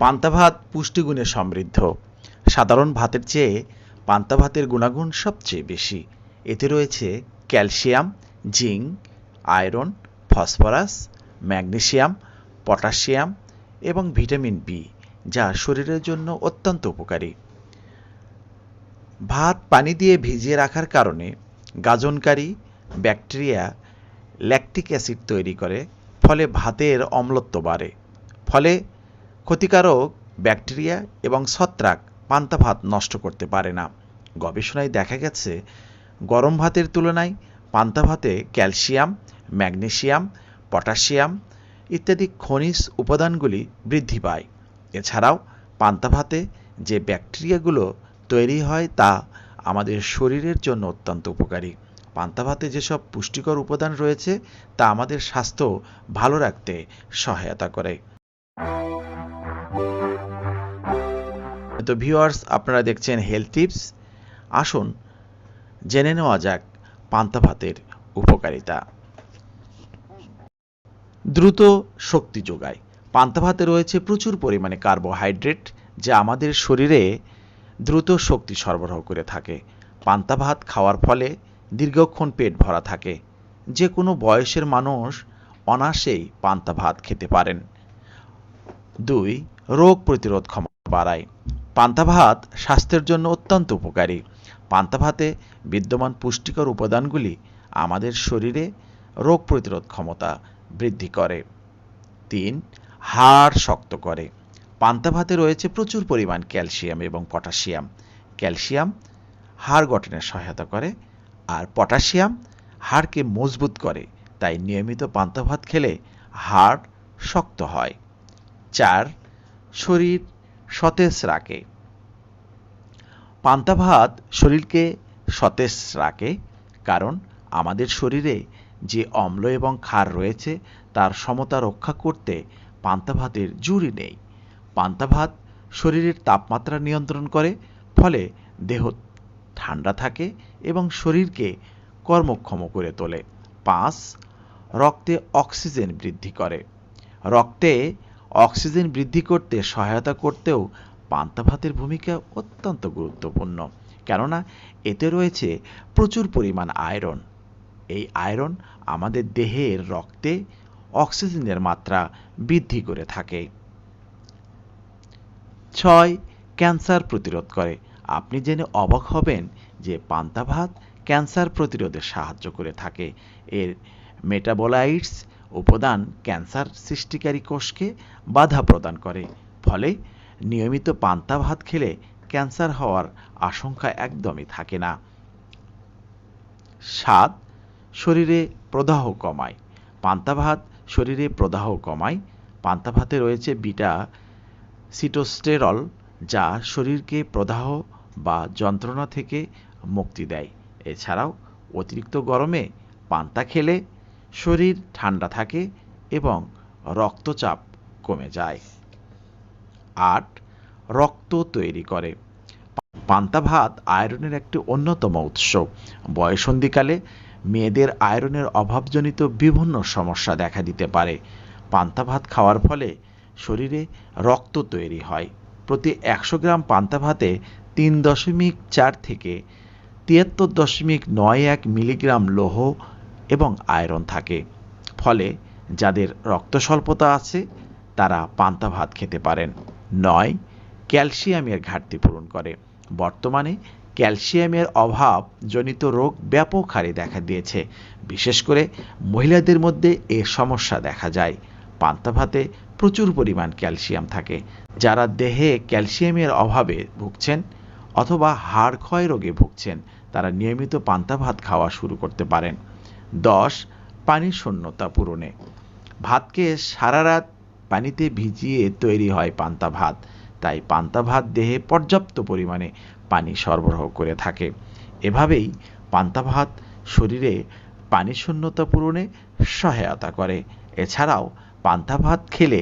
পান্তা ভাত পুষ্টিগুণে সমৃদ্ধ। সাধারণ ভাতের চেয়ে পান্তা ভাতের গুণাগুণ সবচেয়ে বেশি। এতে রয়েছে calcium, zinc, iron, phosphorus, magnesium potassium এবং ভিটামিন বি, যা শরীরের জন্য অত্যন্ত উপকারী। ভাত পানি দিয়ে ভিজিয়ে রাখার কারণে গাজনকারী ব্যাকটেরিয়া ল্যাকটিক অ্যাসিড তৈরি করে, ফলে ভাতের অম্লত্ব বাড়ে। ফলে ক্ষতিকারক ব্যাকটেরিয়া এবং ছত্রাক পান্তা ভাত নষ্ট করতে পারে না। গবেষণায় দেখা গেছে, গরম ভাতের তুলনায় পান্তা ভাতে ক্যালসিয়াম, ম্যাগনেসিয়াম পটাশিয়াম ইত্যাদি খনিজ উপাদানগুলি বৃদ্ধি পায়। এছাড়াও পান্তা ভাতে যে ব্যাকটেরিয়াগুলো তৈরি হয় তা আমাদের শরীরের জন্য অত্যন্ত উপকারী। পান্তা ভাতে যেসব পুষ্টিকর উপাদান রয়েছে, তা আমাদের স্বাস্থ্য ভালো রাখতে সহায়তা করে। তো ভিউয়ার্স আপনারা দেখছেন হেলথ টিপস আসুন, জেনে নেওয়া যাক পান্তা ভাতের উপকারিতা। দ্রুত শক্তি যোগায়। পান্তা ভাতে রয়েছে প্রচুর পরিমাণে কার্বোহাইড্রেট যা আমাদের শরীরে দ্রুত শক্তি সরবরাহ করে থাকে। পান্তা ভাত খাওয়ার ফলে দীর্ঘক্ষণ পেট ভরা থাকে। যে কোনো বয়সের মানুষ অনায়াসেই পান্তা ভাত খেতে পারেন। দুই, রোগ প্রতিরোধ ক্ষমতা বাড়ায়। পান্তা ভাত স্বাস্থ্যের জন্য অত্যন্ত উপকারী। পান্তা ভাতে বিদ্যমান পুষ্টিকর উপাদানগুলি আমাদের শরীরে রোগ প্রতিরোধ ক্ষমতা বৃদ্ধি করে। তিন, হাড় শক্ত করে। পান্তা ভাতে রয়েছে প্রচুর পরিমাণ ক্যালসিয়াম এবং পটাশিয়াম। ক্যালসিয়াম হাড় গঠনে সহায়তা করে। আর পটাশিয়াম হাড়কে মজবুত করে, তাই নিয়মিত পান্তা ভাত খেলে হাড় শক্ত হয়। চার, শরীর সতেজ রাখে। পান্তা ভাত শরীরকে সতেজ রাখে কারণ আমাদের শরীরে যে অম্ল এবং ক্ষার রয়েছে, তার সমতা রক্ষা করতে পান্তা ভাতের জুড়ি নেই। পান্তা ভাত শরীরের তাপমাত্রা নিয়ন্ত্রণ করে, ফলে দেহ ঠান্ডা থাকে এবং শরীরকে কর্মক্ষম করে তোলে। পাঁচ, রক্তে অক্সিজেন বৃদ্ধি করে। রক্তে অক্সিজেন বৃদ্ধি করতে সহায়তা করতেও পান্তা ভাতের ভূমিকা অত্যন্ত গুরুত্বপূর্ণ। কেননা, এতে রয়েছে প্রচুর পরিমাণ আয়রন। এই আয়রন আমাদের দেহের রক্তে অক্সিজেনের মাত্রা বৃদ্ধি করে থাকে। ছয়, ক্যান্সার প্রতিরোধ করে। আপনি জেনে অবাক হবেন যে পান্তা ভাত ক্যান্সার প্রতিরোধে সাহায্য করে থাকে। এর মেটাবোলাইটস উপাদান ক্যান্সার সৃষ্টিকারী কোষকে বাধা প্রদান করে। ফলে নিয়মিত পান্তা ভাত খেলে ক্যান্সার হওয়ার আশঙ্কা একদমই থাকে না। সাত শরীরে প্রদাহ কমায়। পান্তা ভাত শরীরে প্রদাহ কমায়। পান্তা ভাতে রয়েছে বিটা সিটোস্টেরল যা শরীরকে প্রদাহ বা যন্ত্রণা থেকে মুক্তি দেয়। এছাড়াও অতিরিক্ত গরমে পান্তা খেলে শরীর ঠান্ডা থাকে এবং রক্তচাপ কমে যায়। আট, রক্ত তৈরি করে। পান্তা ভাত আয়রনের একটি অন্যতম উৎস। বয়সন্ধিকালে মেয়েদের আয়রনের অভাবজনিত বিভিন্ন সমস্যা দেখা দিতে পারে। পান্তা ভাত খাওয়ার ফলে শরীরে রক্ত তৈরি হয়। প্রতি একশো গ্রাম পান্তা ভাতে তিন দশমিক চার থেকে তিয়াত্তর দশমিক নয় এক মিলিগ্রাম লৌহ এবং আয়রন থাকে। ফলে যাদের রক্ত স্বল্পতা আছে, তারা পান্তা ভাত খেতে পারেন। নয়, ক্যালসিয়ামের ঘাটতি পূরণ করে। বর্তমানে ক্যালসিয়ামের অভাব জনিত রোগ ব্যাপক হারে দেখা দিয়েছে। বিশেষ করে মহিলাদের মধ্যে এ সমস্যা দেখা যায়। পান্তা ভাতে প্রচুর পরিমাণ ক্যালসিয়াম থাকে, যারা দেহে ক্যালসিয়ামের অভাবে ভুগছেন অথবা হাড় ক্ষয় রোগে ভুগছেন, তারা নিয়মিত পান্তা ভাত খাওয়া শুরু করতে পারেন। দশ, পানির শূন্যতা পূরণে। ভাতকে সারা রাত পানিতে ভিজিয়ে তৈরি হয় পান্তা ভাত, তাই পান্তা ভাত দেহে পর্যাপ্ত পরিমাণে পানি সরবরাহ করে থাকে। এভাবেই পান্তা ভাত শরীরে পানি শূন্যতা পূরণে সহায়তা করে। এছাড়াও পান্তা ভাত খেলে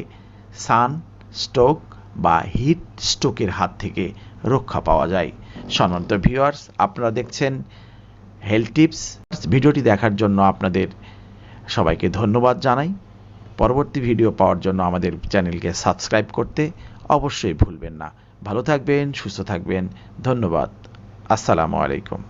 সান স্ট্রোক বা হিট স্ট্রোকের হাত থেকে রক্ষা পাওয়া যায়। সম্মানিত ভিউয়ার্স, আপনারা দেখছেন হেলথ টিপস। ভিডিওটি দেখার জন্য আপনাদের সবাইকে ধন্যবাদ জানাই। পরবর্তী ভিডিও পাওয়ার জন্য আমাদের চ্যানেলকে সাবস্ক্রাইব করতে অবশ্যই ভুলবেন না। ভালো থাকবেন, সুস্থ থাকবেন। ধন্যবাদ। আসসালামু আলাইকুম।